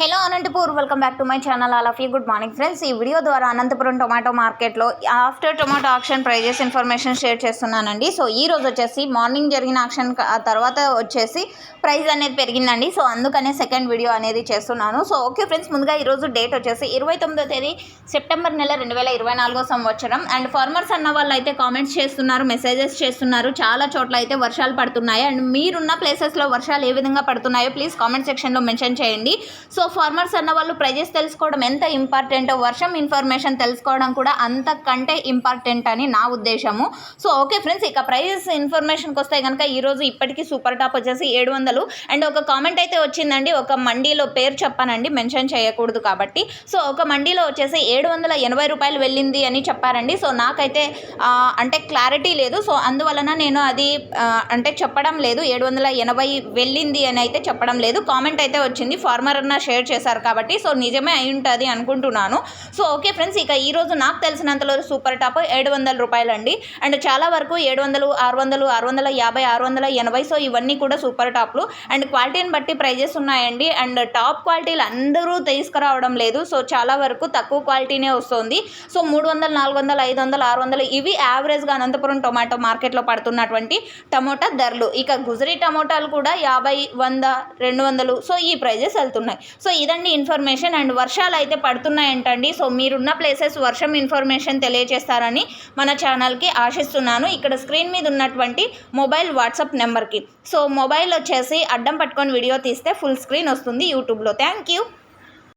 Hello Anantapur welcome back to my channel all of you. Good morning friends. ఈ video ద్వారా Anantapuram tomato మార్కెట్లో after tomato auction prices information share చేస్తున్నానండి. So ఈ రోజు వచ్చేసి morning జరిగిన ఆక్షన్ ఆ తర్వాత వచ్చేసి ప్రైస్ అనేది పెరిగిందండి. సో అందుకనే సెకండ్ వీడియో అనేది చేస్తున్నాను. సో ఓకే ఫ్రెండ్స్ ముందుగా ఈరోజు డేట్ వచ్చేసి ఇరవై తొమ్మిదో తేదీ సెప్టెంబర్ నెల రెండు వేల ఇరవై నాలుగో సంవత్సరం. అండ్ ఫార్మర్స్ అన్న వాళ్ళు అయితే కామెంట్స్ చేస్తున్నారు మెసేజెస్ చేస్తున్నారు. చాలా చోట్ల అయితే వర్షాలు పడుతున్నాయి. అండ్ మీరున్న ప్లేసెస్లో వర్షాలు ఏ విధంగా పడుతున్నాయో ప్లీజ్ కామెంట్ సెక్షన్లో మెన్షన్ చేయండి. సో ఫార్మర్స్ అన్న వాళ్ళు ప్రైజెస్ తెలుసుకోవడం ఎంత ఇంపార్టెంటో వర్షం ఇన్ఫర్మేషన్ తెలుసుకోవడం కూడా అంతకంటే ఇంపార్టెంట్ అని నా ఉద్దేశము. సో ఓకే ఫ్రెండ్స్ ఇక ప్రైజెస్ ఇన్ఫర్మేషన్కి వస్తే కనుక ఈరోజు ఇప్పటికీ సూపర్ టాప్ వచ్చేసి ఏడు వందలు. అండ్ ఒక కామెంట్ అయితే వచ్చిందండి ఒక మండీలో పేరు చెప్పానండి మెన్షన్ చేయకూడదు కాబట్టి. సో ఒక మండీలో వచ్చేసి ఏడు వందల ఎనభై రూపాయలు వెళ్ళింది అని చెప్పారండి. సో నాకైతే అంటే క్లారిటీ లేదు. సో అందువలన నేను అది అంటే చెప్పడం లేదు. ఏడు వందల ఎనభై వెళ్ళింది అని అయితే చెప్పడం లేదు. కామెంట్ అయితే వచ్చింది ఫార్మర్ అన్న షేర్ చేశారు కాబట్టి సో నిజమే అయి ఉంటుంది అనుకుంటున్నాను. సో ఓకే ఫ్రెండ్స్ ఇక ఈరోజు నాకు తెలిసినంతలో సూపర్ టాప్ ఏడు వందల రూపాయలు అండి అండ్ చాలా వరకు ఏడు వందలు ఆరు వందలు ఆరు వందల యాభై ఆరు వందల ఎనభై సో ఇవన్నీ కూడా సూపర్ టాప్లు. అండ్ క్వాలిటీని బట్టి ప్రైజెస్ ఉన్నాయండి. అండ్ టాప్ క్వాలిటీలు అందరూ తీసుకురావడం లేదు. సో చాలా వరకు తక్కువ క్వాలిటీనే వస్తుంది. సో మూడు వందలు నాలుగు వందలు ఐదు వందలు ఆరు వందలు ఇవి యావరేజ్గా అనంతపురం టొమాటో మార్కెట్లో పడుతున్నటువంటి టమోటా ధరలు. ఇక గుజరీ టమోటాలు కూడా యాభై వంద రెండు వందలు సో ఈ ప్రైజెస్ వెళ్తున్నాయి. సో ఇదండి ఇన్ఫర్మేషన్ అండ్ వర్షాలు అయితే పడుతున్నాయంటండి. సో మీరున్న ప్లేసెస్ వర్షం ఇన్ఫర్మేషన్ తెలియజేస్తారని మన ఛానల్కి ఆశిస్తున్నాను. ఇక్కడ స్క్రీన్ మీద ఉన్నటువంటి మొబైల్ వాట్సాప్ నెంబర్కి. సో మొబైల్ వచ్చేసి అడ్డం పట్టుకొని వీడియో తీస్తే ఫుల్ స్క్రీన్ వస్తుంది యూట్యూబ్లో. Thank you.